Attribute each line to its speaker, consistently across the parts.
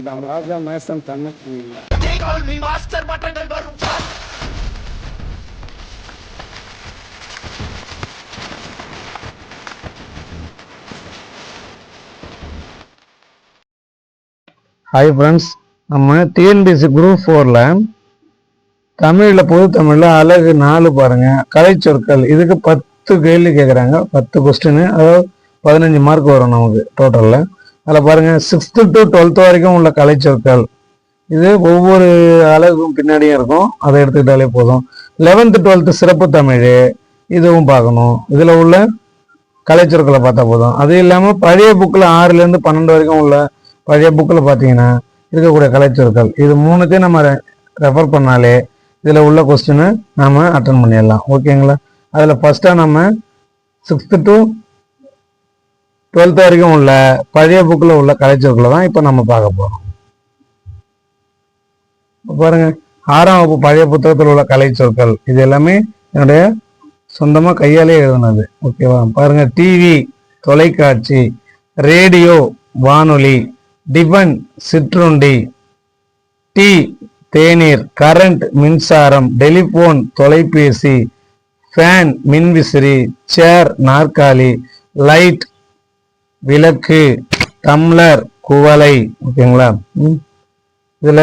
Speaker 1: Tam, Raja Mason Tam.
Speaker 2: They call me master பட்டங்கள் வரும்
Speaker 3: hi friends நம்ம TNPSC group ஃபோரில் தமிழில் பொது தமிழில் அழகு நாலு பாருங்க. கலைச்சொற்கள் இதுக்கு பத்து கேள்வி கேட்குறாங்க பத்து கொஸ்டின் அதாவது பதினஞ்சு மார்க் வரும் நமக்கு டோட்டலில் அதில் பாருங்கள் சிக்ஸ்த்து டு டுவெல்த்து வரைக்கும் உள்ள கலைச்சொற்கள். இது ஒவ்வொரு அழகும் பின்னாடியும் இருக்கும். அதை எடுத்துக்கிட்டாலே போதும். லெவன்த்து டுவெல்த்து சிறப்பு தமிழ் இதுவும் பார்க்கணும். இதில் உள்ள கலைச்சொற்களை பார்த்தா போதும். அது இல்லாமல் பழைய புக்கில் ஆறுலேருந்து பன்னெண்டு வரைக்கும் உள்ள பழைய புக்கில் பார்த்தீங்கன்னா இருக்கக்கூடிய கலைச்சொற்கள். இது மூணுத்தையும் நம்ம ரெஃபர் பண்ணாலே இதில் உள்ள கொஸ்டினை நாம் அட்டன் பண்ணிடலாம். ஓகேங்களா அதில் ஃபஸ்ட்டாக நம்ம சிக்ஸ்த்து டு டுவெல்த் வரைக்கும் உள்ள பழைய புக்கில் உள்ள கலைச்சொற்களை தான் இப்போ நம்ம பார்க்க போகிறோம் பாருங்க ஆறாம் வகுப்பு பழைய புத்தகத்தில் உள்ள கலைச்சொற்கள் இது எல்லாமே என்னுடைய சொந்தமாக கையாலே எழுதுனது. ஓகேவா பாருங்க டிவி தொலைக்காட்சி ரேடியோ வானொலி டிபன் சிற்றுண்டி டீ தேநீர் கரண்ட் மின்சாரம் டெலிஃபோன் தொலைபேசி ஃபேன் மின்விசிறி சேர் நாற்காலி லைட் விளக்கு டம்ளர் குவளை ஓகேங்களா இதுல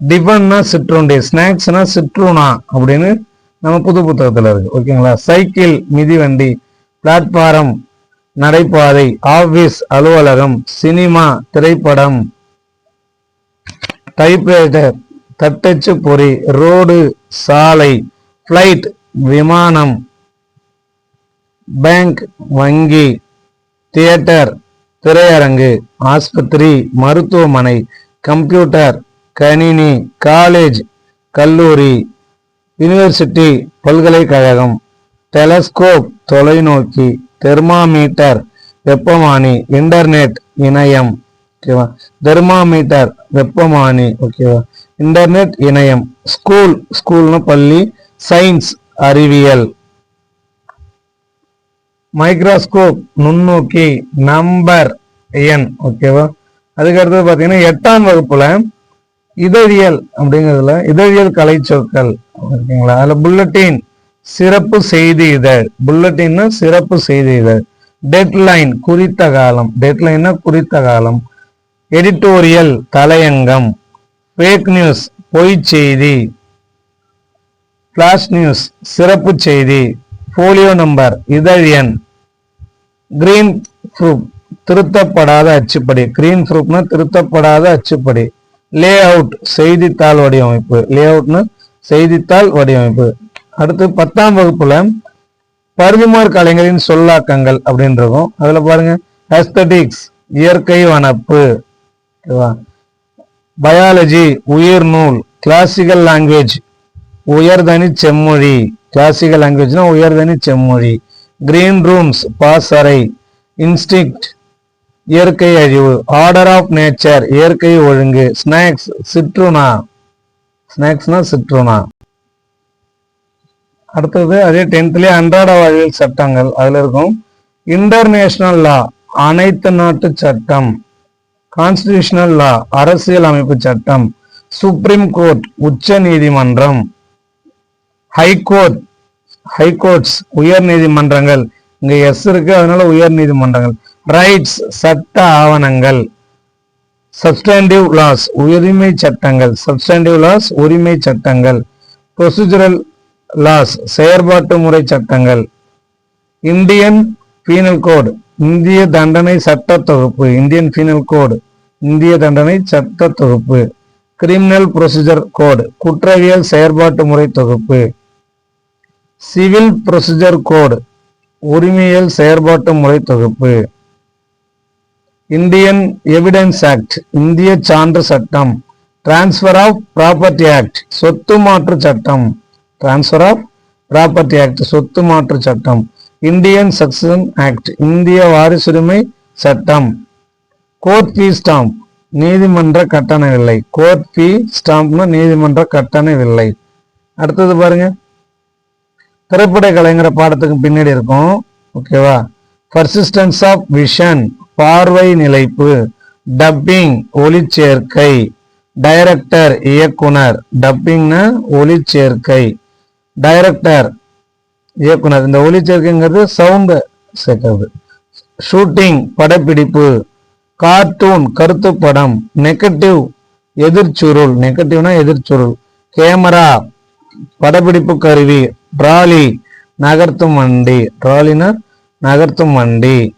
Speaker 3: டிபன்னா சிற்றுண்டி ஸ்நாக்ஸ்னா சிற்றுணா அப்படின்னு நம்ம புது புத்தகத்துல இருக்கு ஓகேங்களா சைக்கிள் மிதிவண்டி பிளாட்ஃபாரம் நடைபாதை ஆபீஸ் அலுவலகம் சினிமா திரைப்படம் டைப்ரைட்டர் தட்டச்சு பொறி ரோடு சாலை ஃப்ளைட் விமானம் பேங்க் வங்கி தியேட்டர் திரையரங்கு ஆஸ்பத்திரி மருத்துவமனை கம்ப்யூட்டர் கணினி காலேஜ் கல்லூரி யூனிவர்சிட்டி பல்கலைக்கழகம் டெலஸ்கோப் தொலைநோக்கி தெர்மாமீட்டர் வெப்பமானி இன்டர்நெட் இணையம் ஓகேவா தெர்மாமீட்டர் வெப்பமானி ஓகேவா இன்டர்நெட் இணையம் ஸ்கூல் ஸ்கூல்னு பள்ளி சயின்ஸ் அறிவியல். மைக்ரோஸ்கோப் நுண்ணோக்கி நம்பர் எண் ஓகேவா அதுக்கு அடுத்தது பார்த்தீங்கன்னா எட்டாம் வகுப்புல இதழியல் அப்படிங்கிறதுல இதழியல் கலைச்சொற்கள் ஓகேங்களா? அதில் புல்லட்டின் சிறப்பு செய்தி இதழ். புல்லட்டின்னா சிறப்பு செய்தி இதழ். டெட்லைன் குறித்த காலம். டெட்லைன்னா குறித்த காலம். எடிட்டோரியல் தலையங்கம். ஃபேக் நியூஸ் பொய் செய்தி. ஃபிளாஷ் நியூஸ் சிறப்பு செய்தி. போலியோ நம்பர் இதழ் எண். கிரீன் ப்ரூப் திருத்தப்படாத அச்சுப்படி. கிரீன் ப்ரூப்னா திருத்தப்படாத அச்சுப்படி. லே அவுட் செய்தித்தாள் வடிவமைப்பு. லே அவுட்னு செய்தித்தாள் வடிவமைப்பு. அடுத்து பத்தாம் வகுப்புல பருதிமார் கலைஞரின் சொல்லாக்கங்கள் அப்படின்றதும் அதுல பாருங்க அஸ்தட்டிக்ஸ் இயற்கை வனப்பு. பயாலஜி உயிர் நூல். கிளாசிக்கல் லாங்குவேஜ் உயர்தனி செம்மொழி. கிளாசிக்கல் லாங்குவேஜ்னா உயர்தனி செம்மொழி. கிரீன் ரூம்ஸ் பாசறை இன்ஸ்டிக்ட் இயற்கை அழிவு ஆர்டர் ஆஃப் நேச்சர் இயற்கை ஒழுங்கு ஸ்நாக்ஸ் சிற்றுனா ஸ்நாக்ஸ்னா சிற்றுனா அடுத்தது அதே டென்த்லயே அன்றாட வாழ்வியல் சட்டங்கள். அதுல இருக்கும் இன்டர்நேஷனல் லா அனைத்து நாட்டு சட்டம். கான்ஸ்டிடியூஷனல் லா அரசியல் அமைப்பு சட்டம். சுப்ரீம் கோர்ட் உச்ச நீதிமன்றம். ஹைகோர்ட் ஹைகோர்ட்ஸ் உயர் நீதிமன்றங்கள். இங்க எஸ் இருக்கு அதனால உயர் நீதிமன்றங்கள். ரைட்ஸ் சட்ட ஆவணங்கள். சப்ஸ்டாண்டிவ் லாஸ் உரிமை சட்டங்கள். சப்ஸ்டாண்டிவ் லாஸ் உரிமை சட்டங்கள். ப்ரொசீஜரல் லாஸ் செயற்பாட்டு முறை சட்டங்கள். இந்தியன் பீனல் கோட் இந்திய தண்டனை சட்ட தொகுப்பு. இந்தியன் பீனல் கோடு இந்திய தண்டனை சட்ட தொகுப்பு. கிரிமினல் ப்ரொசீஜர் கோடு குற்றவியல் செயற்பாட்டு முறை தொகுப்பு. சிவில் ப்ரொசீஜர் கோட் உரிமையல் செயற்பாட்டு முறை தொகுப்பு. இந்தியன் எவிடன்ஸ் ஆக்ட் இந்திய சான்று சட்டம். டிரான்ஸ்ஃபர் ஆஃப் ப்ராப்பர்ட்டி ஆக்ட் சொத்து மாற்று சட்டம். டிரான்ஸ்ஃபர் ஆஃப் ப்ராப்பர்ட்டி ஆக்ட் சொத்து மாற்று சட்டம். இந்தியன் சக்சன் ஆக்ட் இந்திய வாரிசுரிமை சட்டம். கோர்ட் ஃபீ ஸ்டாம்ப் நீதிமன்ற கட்டண வில்லை கோர்ட் ஃபீ ஸ்டாம்ப்னா நீதிமன்ற கட்டண வில்லை அடுத்தது பாருங்க. திரைப்பட கலைங்கிற பாடத்துக்கு பின்னாடி இருக்கும். ஓகேவா பர்சிஸ்டன்ஸ் ஆஃப் விஷன் பார்வை நிலைப்பு டப்பிங் ஒளிச்சேர்க்கை டைரக்டர் இயக்குனர் டப்பிங்னா ஒளிச்சேர்க்கை டைரக்டர் இயக்குனர். இந்த ஒளிச்சேர்க்கைங்கிறது சவுண்ட் சேர்க்கிறது. ஷூட்டிங் படப்பிடிப்பு கார்ட்டூன் கருத்து படம் நெகட்டிவ் எதிர்ச்சுருள் நெகட்டிவ்னா எதிர்ச்சுருள். கேமரா படப்பிடிப்பு கருவி ட்ராலி நகர்த்தும் வண்டி. ட்ராலினா நகர்த்தும் வண்டி.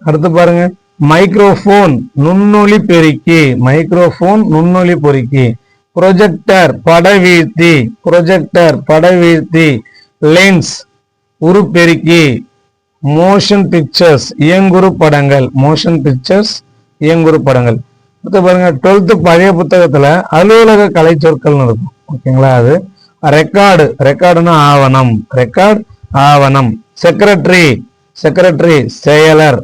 Speaker 3: அடுத்து பாருங்க. மைக்ரோஃபோன் நுண்ணொலி பெருக்கி. மைக்ரோஃபோன் நுண்ணொலி பெருக்கி. ப்ரொஜெக்டர் படவீழ்த்தி ப்ரொஜெக்டர் படவீழ்த்தி லென்ஸ் உருப்பெருக்கி. மோஷன் பிக்சர்ஸ் இயங்குறு படங்கள். மோஷன் பிக்சர்ஸ் இயங்குறு படங்கள். அடுத்து பாருங்க. டுவெல்த்து பழைய புத்தகத்தில் அலுவலக கலை சொற்கள்னு இருக்கும். ஓகேங்களா அது? ரெக்கார்டு ரெக்கார்டுனா ஆவணம். ரெக்கார்ட் ஆவணம். செக்ரட்டரி செக்ரட்டரி செயலர்.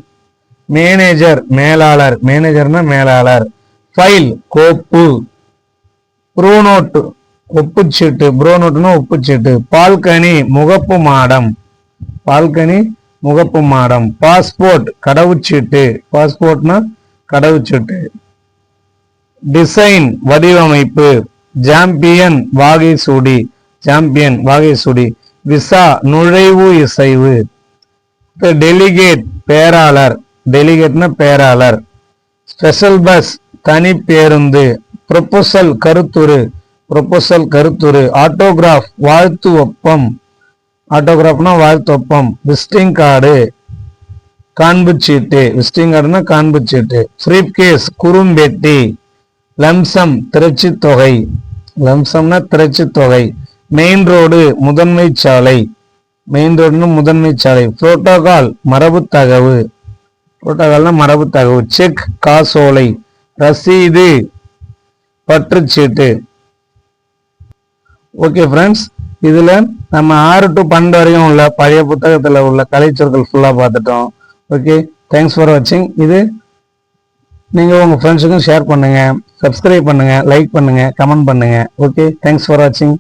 Speaker 3: மேனேஜர் மேலாளர். மேனேஜர்னா மேலாளர். ஃபைல் கோப்பு. ப்ரோனோட்டு ஒப்புச்சீட்டு. ப்ரோனோட்டுனா ஒப்புச்சீட்டு. பால்கனி முகப்பு மாடம். பால்கனி முகப்பு மாடம். பாஸ்போர்ட் கடவுச்சீட்டு. பாஸ்போர்ட்னா கடவுச்சீட்டு. டிசைன் வடிவமைப்பு. சாம்பியன் வாகை சூடி சாம்பியன் வாகை சூடி விசா நுழைவு இசைவு. டெலிகேட் பேராளர். டெலிகேட்னா பேராளர். ஸ்பெஷல் பஸ் தனி பேருந்து. ப்ரொபோசல் கருத்துரு. ப்ரொபோசல் கருத்துரு. ஆட்டோகிராஃப் வாழ்த்து ஒப்பம். ஆட்டோகிராஃப்னா வாழ்த்து ஒப்பம். விசிட்டிங் கார்டு காண்பு சீட்டு. விசிட்டிங் கார்டுனா காண்பு சீட்டு. ஃப்ரீப் கேஸ் குறும்பெட்டி. லம்சம் திரட்சி தொகை லம்சம்னா திரட்சி தொகை மெயின் ரோடு முதன்மை சாலை. மெயின் ரோடுன்னு முதன்மை சாலை. புரோட்டோகால் மரபு தகவு புரோட்டோகால்னா மரபு தகவு செக் காசோலை. ரசீது. பற்றுச்சீட்டு. ஓகே ஃப்ரெண்ட்ஸ் இதுல நம்ம ஆறு டு பன்னெண்டு வரையும் உள்ள பழைய புத்தகத்தில் உள்ள கலைச்சொற்கள் ஃபுல்லா பார்த்துட்டோம். ஓகே தேங்க்ஸ் ஃபார் வாட்சிங் இது நீங்கள் உங்கள் ஃப்ரெண்ட்ஸுக்கும் ஷேர் பண்ணுங்க சப்ஸ்கிரைப் பண்ணுங்கள் லைக் பண்ணுங்கள் கமெண்ட் பண்ணுங்கள் ஓகே தேங்க்ஸ் ஃபார் வாட்சிங்